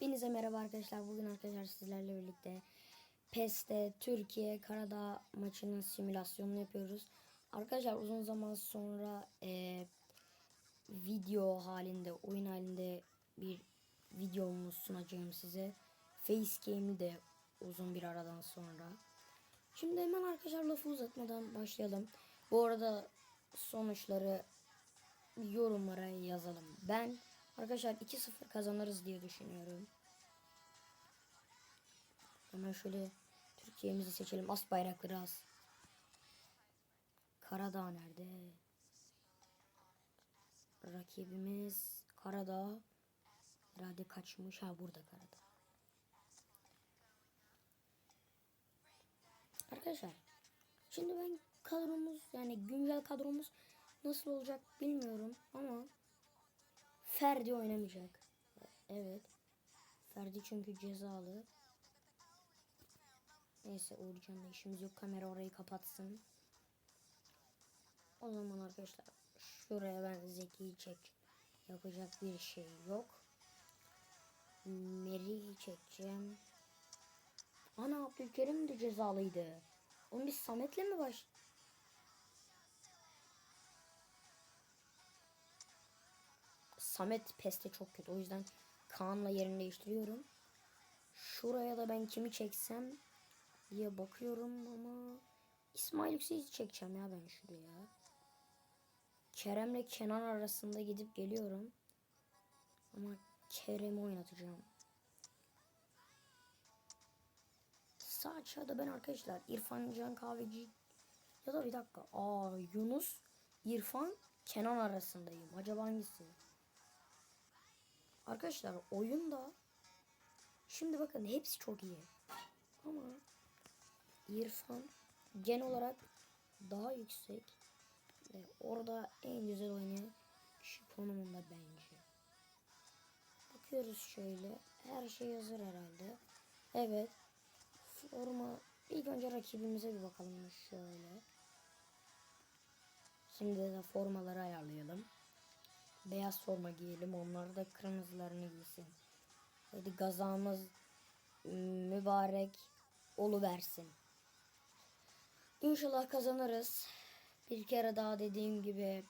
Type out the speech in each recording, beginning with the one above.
Hepinize merhaba arkadaşlar. Bugün arkadaşlar sizlerle birlikte PES'te Türkiye Karadağ maçının simülasyonunu yapıyoruz. Arkadaşlar uzun zaman sonra e, video halinde, oyun halinde bir videomu sunacağım size. Facegame'i de uzun bir aradan sonra. Şimdi hemen arkadaşlar lafı uzatmadan başlayalım. Bu arada sonuçları yorumlara yazalım. Ben arkadaşlar 2-0 kazanırız diye düşünüyorum. Hemen şöyle Türkiye'mizi seçelim. As bayrakları as. Karadağ nerede? Rakibimiz Karadağ. Herhalde kaçmış. Ha burada Karadağ. Arkadaşlar şimdi ben kadromuz yani güncel kadromuz nasıl olacak bilmiyorum ama Ferdi oynamayacak. Evet. Ferdi çünkü cezalı. Neyse Uğurcan'la işimiz yok. Kamera orayı kapatsın. O zaman arkadaşlar şuraya ben Zeki'yi çek. Yapacak bir şey yok. Meri'yi çekeceğim. Ana Abdülkerim de cezalıydı. Oğlum biz Samet'le mi baş... Samet peste çok kötü. O yüzden Kaan'la yerini değiştiriyorum. Şuraya da ben kimi çeksem diye bakıyorum ama İsmail Yüksek'i çekeceğim ya ben şuraya. Kerem'le Kenan arasında gidip geliyorum. Ama Kerem'i oynatacağım. Sağ aşağıda ben arkadaşlar İrfan Can Kahveci ya da bir dakika. Aa Yunus, İrfan, Kenan arasındayım. Acaba hangisi? Arkadaşlar oyunda şimdi bakın hepsi çok iyi. Ama İrfan genel olarak daha yüksek ve orada en güzel oynayan kişi konumunda bence. Bakıyoruz şöyle. Her şey hazır herhalde. Evet. Forma ilk önce rakibimize bir bakalım şöyle. Şimdi de formaları ayarlayalım. Beyaz forma giyelim. Onlar da kırmızılarını giysin. Hadi gazamız mübarek versin. İnşallah kazanırız. Bir kere daha dediğim gibi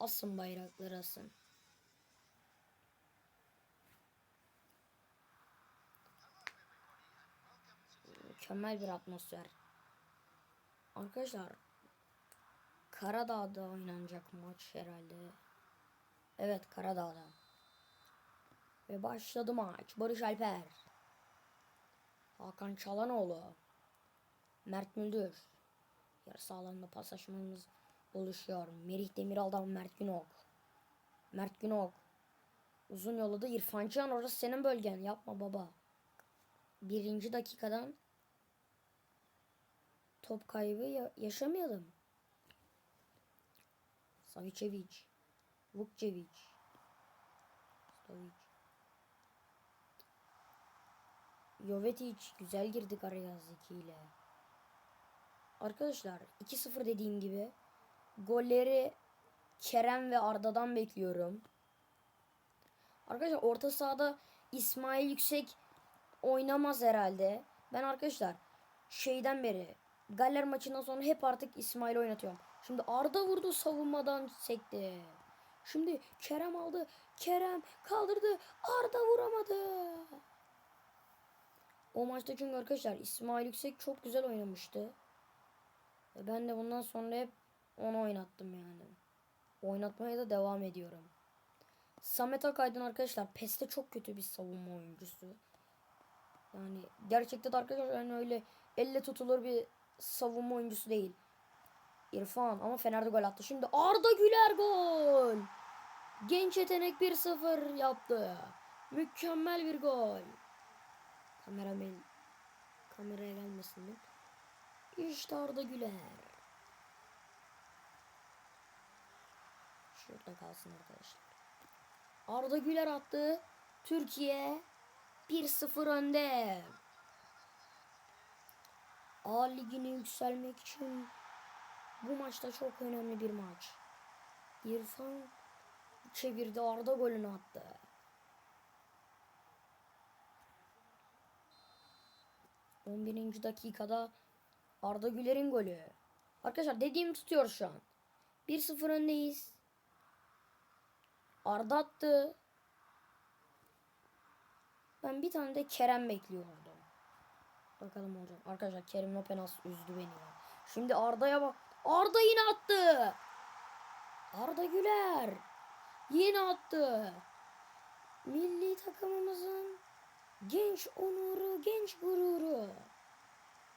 asın bayrakları asın. Mükemmel bir atmosfer. Arkadaşlar Karadağ'da oynanacak maç herhalde. Evet Karadağ'da. Ve başladı maç. Barış Alper. Hakan Çalanoğlu. Mert Müldür. Yarısı alanda paslaşmamız oluşuyor. Merih Demiral'dan Mert Günok. Mert Günok. Uzun yolladı İrfan Can orası senin bölgen. Yapma baba. Birinci dakikadan top kaybı ya- yaşamayalım. Savicevic. Vukcevic. Stovic. Jovetic güzel girdik araya Zeki ile. Arkadaşlar 2-0 dediğim gibi golleri Kerem ve Arda'dan bekliyorum. Arkadaşlar orta sahada İsmail Yüksek oynamaz herhalde. Ben arkadaşlar şeyden beri Galler maçından sonra hep artık İsmail oynatıyorum. Şimdi Arda vurdu savunmadan sekti. Şimdi Kerem aldı. Kerem kaldırdı. Arda vuramadı. O maçta çünkü arkadaşlar İsmail Yüksek çok güzel oynamıştı. Ve ben de bundan sonra hep onu oynattım yani. Oynatmaya da devam ediyorum. Samet Akaydın arkadaşlar PES'te çok kötü bir savunma oyuncusu. Yani gerçekten arkadaşlar yani öyle elle tutulur bir savunma oyuncusu değil. İrfan ama Fener'de gol attı. Şimdi Arda Güler gol. Genç yetenek 1-0 yaptı. Mükemmel bir gol. Kameraman kameraya gelmesin mi? İşte Arda Güler. Şurada kalsın arkadaşlar. Arda Güler attı. Türkiye 1-0 önde. A ligine yükselmek için bu maçta çok önemli bir maç. İrfan çevirdi Arda golünü attı. 11. dakikada Arda Güler'in golü. Arkadaşlar dediğim tutuyor şu an. 1-0 öndeyiz. Arda attı. Ben bir tane de Kerem bekliyordum. Bakalım olacak. Arkadaşlar Kerim Lopenas üzdü beni ya. Şimdi Arda'ya bak. Arda yine attı. Arda Güler. Yine attı. Milli takımımızın genç onuru, genç gururu.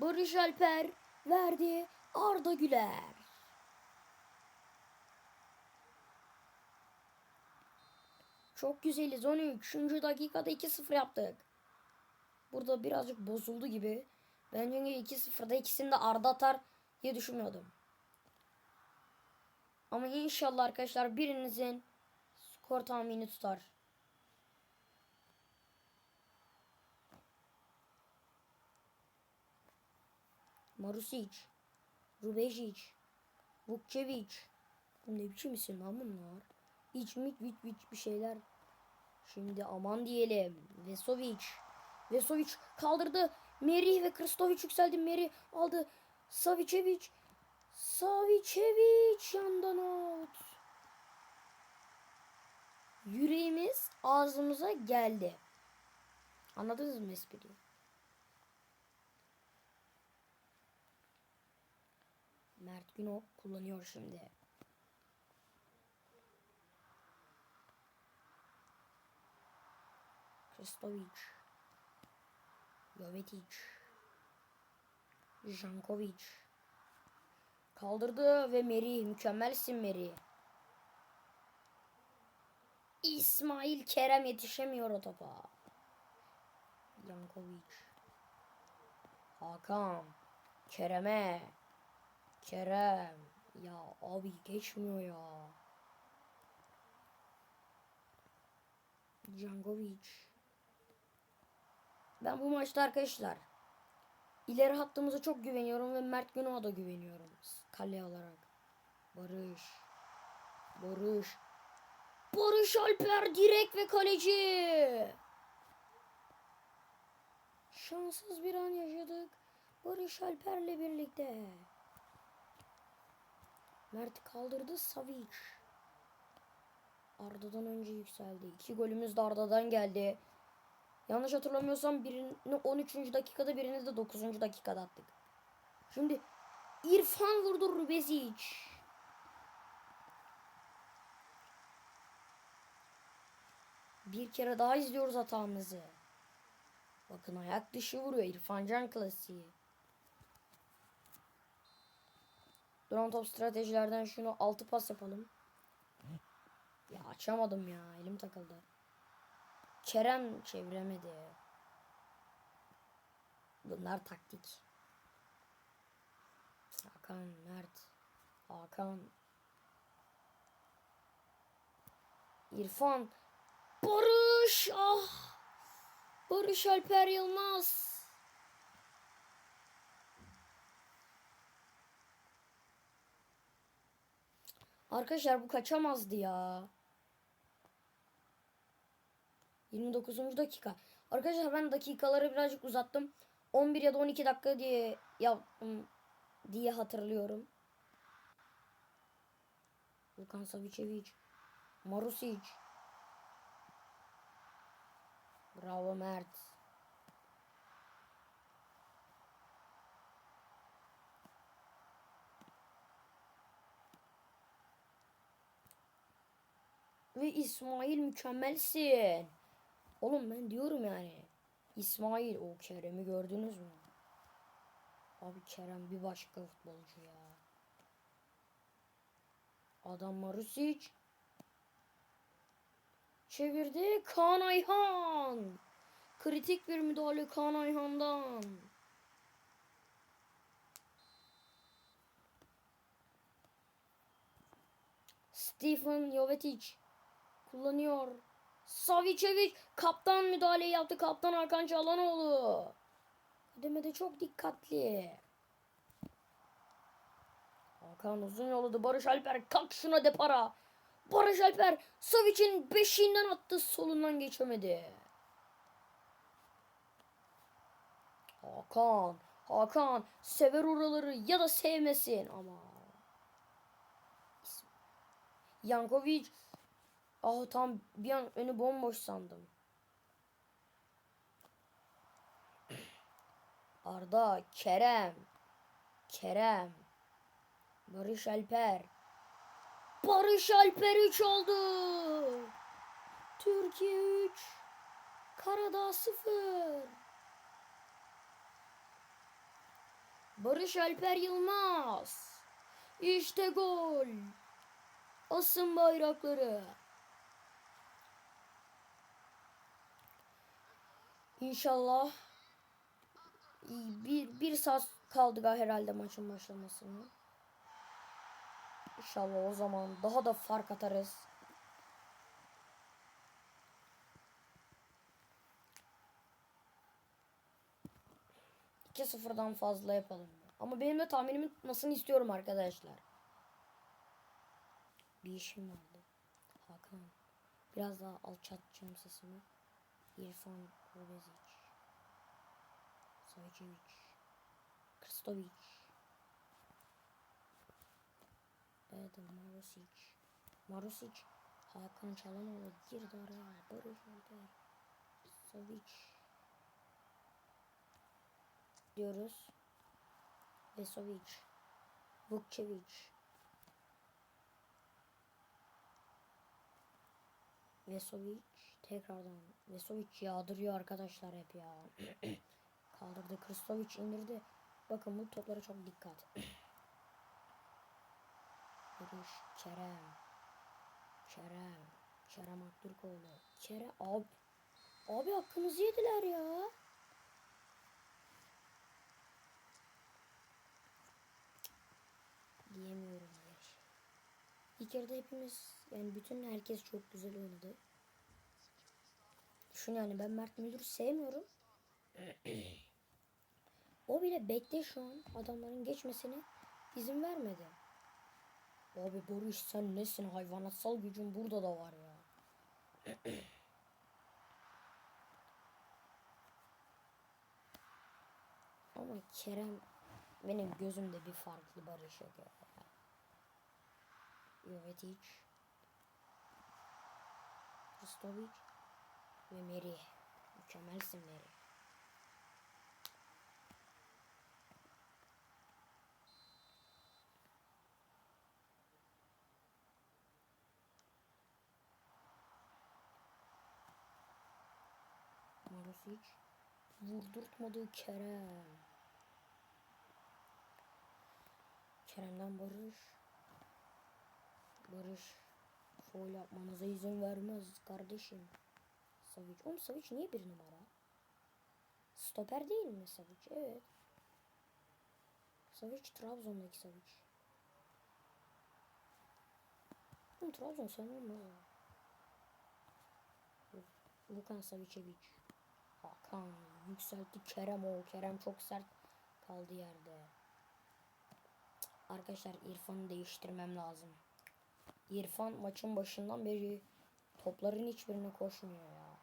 Barış Alper verdi Arda Güler. Çok güzeliz. 13. dakikada 2-0 yaptık. Burada birazcık bozuldu gibi. Ben çünkü 2-0'da ikisini de Arda atar diye düşünmüyordum. Ama inşallah arkadaşlar birinizin skor tahmini tutar. Marusic, Rubejic, Vukcevic. Bu ne biçim isim lan bunlar? İç mit vit vit bir şeyler. Şimdi aman diyelim. Vesovic. Vesovic kaldırdı. Merih ve Kristovic yükseldi. Merih aldı. Savicevic. Savicevic yandan out. Yüreğimiz ağzımıza geldi. Anladınız mı espriyi? Mert Günok kullanıyor şimdi. Kristovic. Jovetic. Jankovic. Kaldırdı ve Meri. Mükemmelsin Meri. İsmail Kerem yetişemiyor o topa. Jankovic. Hakan. Kerem'e. Kerem. Ya abi geçmiyor ya. Jankovic. Ben bu maçta arkadaşlar ileri hattımıza çok güveniyorum ve Mert Günok'a da güveniyorum. Kale olarak. Barış. Barış. Barış Alper direkt ve kaleci. Şanssız bir an yaşadık. Barış Alper'le birlikte. Mert kaldırdı Savic. Arda'dan önce yükseldi. İki golümüz de Arda'dan geldi. Yanlış hatırlamıyorsam birini 13. dakikada birini de 9. dakikada attık. Şimdi İrfan vurdu Rubezic. Bir kere daha izliyoruz hatamızı. Bakın ayak dışı vuruyor İrfan Can klasiği. Duran top stratejilerden şunu altı pas yapalım. Ya açamadım ya elim takıldı. Kerem çeviremedi. Bunlar taktik. Hakan, Mert, Hakan, İrfan, Barış, ah, Barış Alper Yılmaz. Arkadaşlar bu kaçamazdı ya. 29. dakika. Arkadaşlar ben dakikaları birazcık uzattım. 11 ya da 12 dakika diye yaptım diye hatırlıyorum. Lukan Savicevic, Marusic. Bravo Mert. Ve İsmail mükemmelsin. Oğlum ben diyorum yani. İsmail o Kerem'i gördünüz mü? Abi Kerem bir başka futbolcu ya. Adam Marusic. Çevirdi Kaan Ayhan. Kritik bir müdahale Kaan Ayhan'dan. Stephen Jovetic kullanıyor. Savicevic kaptan müdahale yaptı. Kaptan Hakan Çalhanoğlu. Demede çok dikkatli. Hakan uzun yolladı. Barış Alper kalk şuna depara. Barış Alper Savic'in beşiğinden attı. Solundan geçemedi. Hakan. Hakan sever oraları ya da sevmesin ama. Yankovic. Ah tam bir an önü bomboş sandım. Arda, Kerem. Kerem. Barış Alper. Barış Alper 3 oldu. Türkiye 3. Karadağ 0. Barış Alper Yılmaz. İşte gol. Asın bayrakları. İnşallah bir, bir saat kaldı herhalde maçın başlamasına. İnşallah o zaman daha da fark atarız. İki sıfırdan fazla yapalım. Ama benim de tahminimin tutmasını istiyorum arkadaşlar. Bir işim vardı. Hakan. Biraz daha alçaltacağım sesimi. İrfan Kobezic. Savicevic. Kristovic. Adam Marusic. Marusic. Hakan Çalhanoğlu girdi araya. Barış Alper. Savic. Diyoruz. Vesovic. Vukcevic. Vesovic tekrardan Vesovic yağdırıyor arkadaşlar hep ya. Kaldırdı. Kristovic indirdi. Bakın bu toplara çok dikkat. Barış, Kerem. Kerem. Kerem Aktürkoğlu. Kerem abi. Abi hakkımızı yediler ya. Diyemiyorum şey. İlk yarıda hepimiz yani bütün herkes çok güzel oynadı. Düşün yani ben Mert Müldür'ü sevmiyorum. o bile bekle şu an adamların geçmesine izin vermedi. Abi Barış sen nesin hayvanatsal gücün burada da var ya. Ama Kerem benim gözümde bir farklı Barış'a göre. Jovetic, Kristovic ve Meri. Mükemmelsin Meri. Marusic vurdurtmadığı Kerem. Kerem'den Barış. Barış foul yapmanıza izin vermez kardeşim. Savic. Oğlum Savic niye bir numara? Stoper değil mi Savic? Evet. Savic Trabzon'daki Savic. Oğlum Trabzon sen olmaz ya. Lukan Savicevic. Hakan yükseltti Kerem o. Kerem çok sert kaldı yerde. Arkadaşlar İrfan'ı değiştirmem lazım. İrfan maçın başından beri topların hiçbirine koşmuyor ya.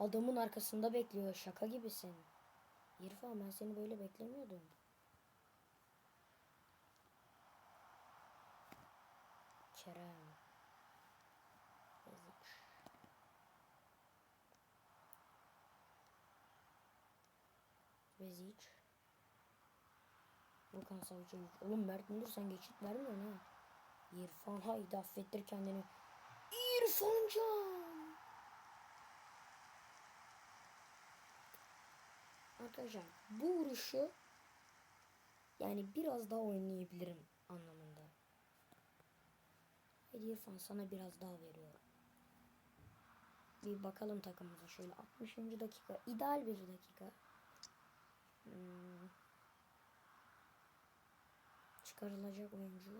Adamın arkasında bekliyor. Şaka gibisin. İrfan ben seni böyle beklemiyordum. Kerem. Vezic. Volkan Savcıoğlu. Oğlum Mert Müldür sen geçit vermiyorsun ha. İrfan haydi affettir kendini. İrfan Can. Arkadaşlar bu vuruşu yani biraz daha oynayabilirim anlamında. Hadi İrfan sana biraz daha veriyorum. Bir bakalım takımımıza şöyle 60. dakika ideal bir dakika. Hmm. Çıkarılacak oyuncu.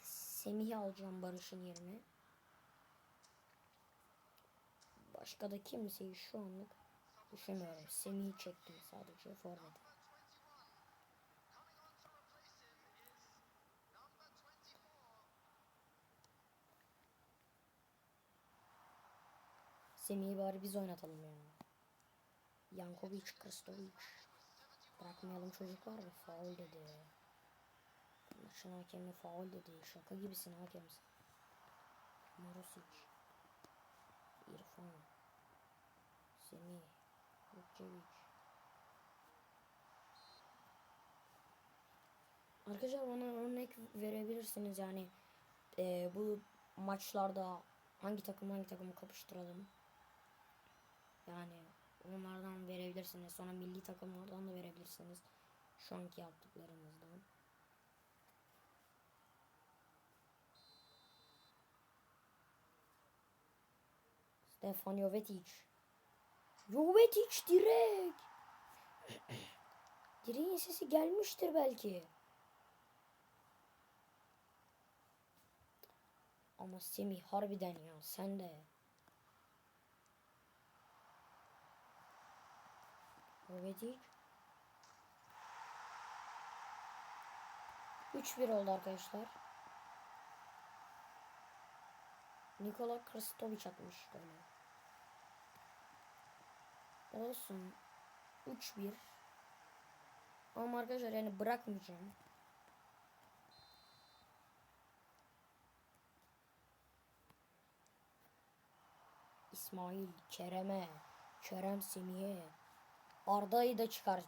Semih'i alacağım Barış'ın yerine. Başka da kimseyi şu anlık düşünmüyorum. Semih'i çektim sadece forvet. Semih'i bari biz oynatalım ya. Yankovic, Kristovic. Bırakmayalım çocuklar ve faul dedi. Maçın hakemi faul dedi. Şaka gibisin hakem. Morosic. İrfan. Semih. Vukcevic. Arkadaşlar bana örnek verebilirsiniz yani e, bu maçlarda hangi takım hangi takımı kapıştıralım. Yani onlardan verebilirsiniz. Sonra milli takımlardan da verebilirsiniz. Şu anki yaptıklarımızdan. Stefan Jovetic. Jovetic direkt. Direğin sesi gelmiştir belki. Ama Semih harbiden ya sen de. Jovetic. 3-1 oldu arkadaşlar. Nikola Kristovic atmış böyle. Olsun. 3-1. Ama arkadaşlar yani bırakmayacağım. İsmail, Kerem'e, Kerem Semih'e, Arda'yı da çıkart.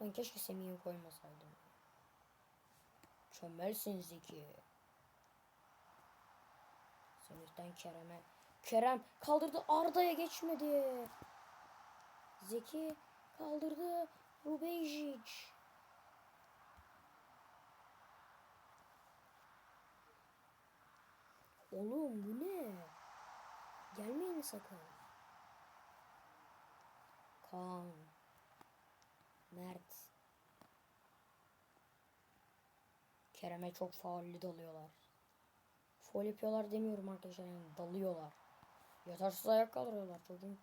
Ben keşke Semih'i koymasaydım. Çömelsin Zeki. Semih'ten Kerem'e. Kerem kaldırdı Arda'ya geçmedi. Zeki kaldırdı Rubejcic. Oğlum bu ne? Gelmeyin sakın. Kaan. Mert. Kerem'e çok faullü dalıyorlar. Foul yapıyorlar demiyorum arkadaşlar yani dalıyorlar. Yatarsız ayak kaldırıyorlar çocuğun.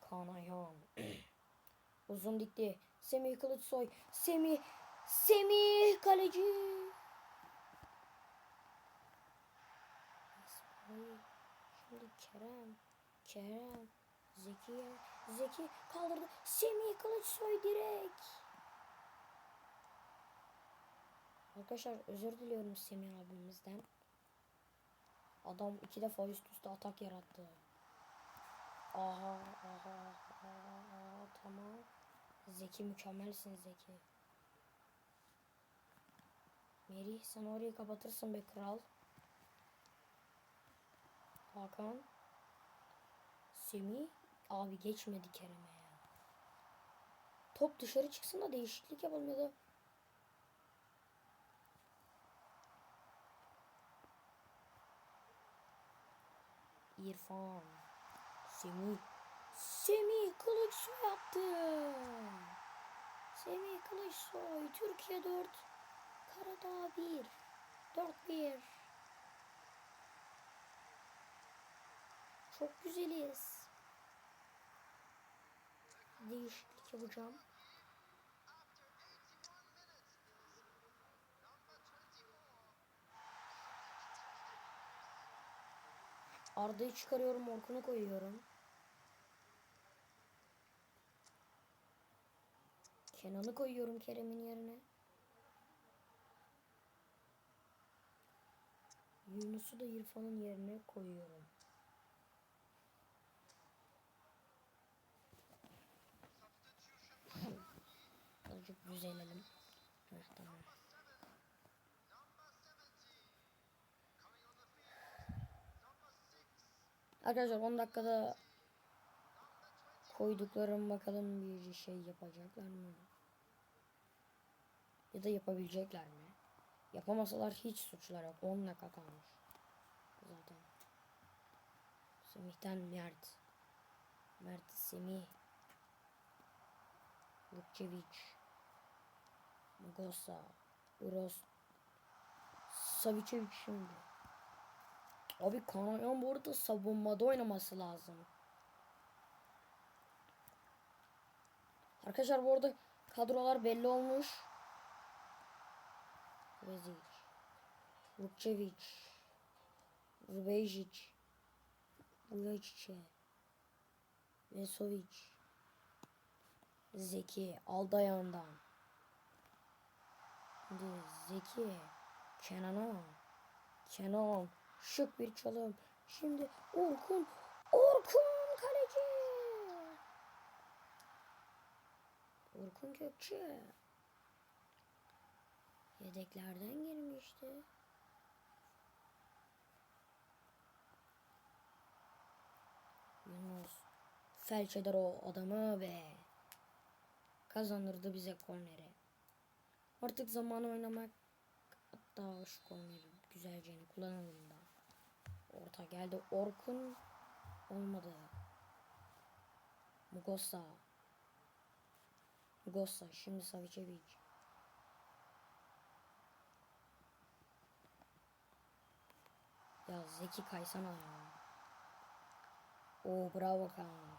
Kaan Ayhan. Uzun dikti. Semih Kılıçsoy. Semih. Semih kaleci. İsmail. Şimdi Kerem. Kerem. Zeki. Zeki kaldırdı. Semih Kılıçsoy direkt. Arkadaşlar özür diliyorum Semih abimizden. Adam iki defa üst üste atak yarattı. Aha, aha, aha, aha, tamam. Zeki mükemmelsin Zeki. Meri sen orayı kapatırsın be kral. Hakan. Semih. Abi geçmedi Kerem'e ya. Top dışarı çıksın da değişiklik yapalım ya da. İrfan. Semih. Semih Kılıçsoy yaptı. Semih Kılıçsoy. Türkiye 4. Karadağ 1. 4-1. Çok güzeliz. Değişiklik yapacağım. Arda'yı çıkarıyorum, Orkun'u koyuyorum. Kenan'ı koyuyorum Kerem'in yerine. Yunus'u da İrfan'ın yerine koyuyorum. Düzelelim. Heh, tamam. Arkadaşlar 10 dakikada koyduklarım bakalım bir şey yapacaklar mı? Ya da yapabilecekler mi? Yapamasalar hiç suçlar yok. 10 dakika kalmış. Zaten. Semih'ten Mert. Mert Semih. Vukcevic. Magosa. Uros. Savicevic şimdi. Abi Kanayan bu arada savunmada oynaması lazım. Arkadaşlar bu arada kadrolar belli olmuş. Vezic. Vukcevic. Rubejcic. Vujicic. Vesovic. Zeki aldı ayağından. Şimdi Zeki. Kenan'a. Kenan. Şık bir çalım. Şimdi Orkun. Orkun kaleci. Orkun Kökçü. Yedeklerden girmişti. Yunus felç eder o adamı ve kazanırdı bize korneri. Artık zaman oynamak hatta şu korneri güzelce kullanalım da. Orta geldi Orkun olmadı. Mugosa. Mugosa şimdi Savicevic. Ya Zeki kaysana ya. Oo bravo Kaan.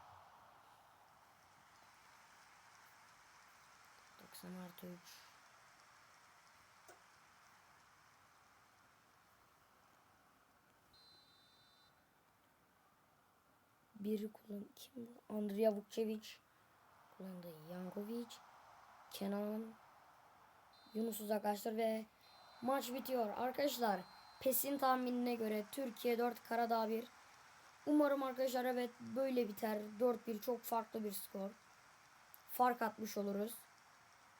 90 artı 3. Biri kullan kim bu? Andrea Vukcevic kullandı. Yankovic, Kenan, Yunus uzaklaştır ve maç bitiyor. Arkadaşlar PES'in tahminine göre Türkiye 4 Karadağ 1. Umarım arkadaşlar evet böyle biter. 4-1 çok farklı bir skor. Fark atmış oluruz.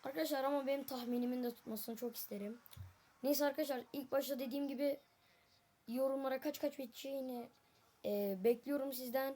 Arkadaşlar ama benim tahminimin de tutmasını çok isterim. Neyse arkadaşlar ilk başta dediğim gibi yorumlara kaç kaç biteceğini e, bekliyorum sizden.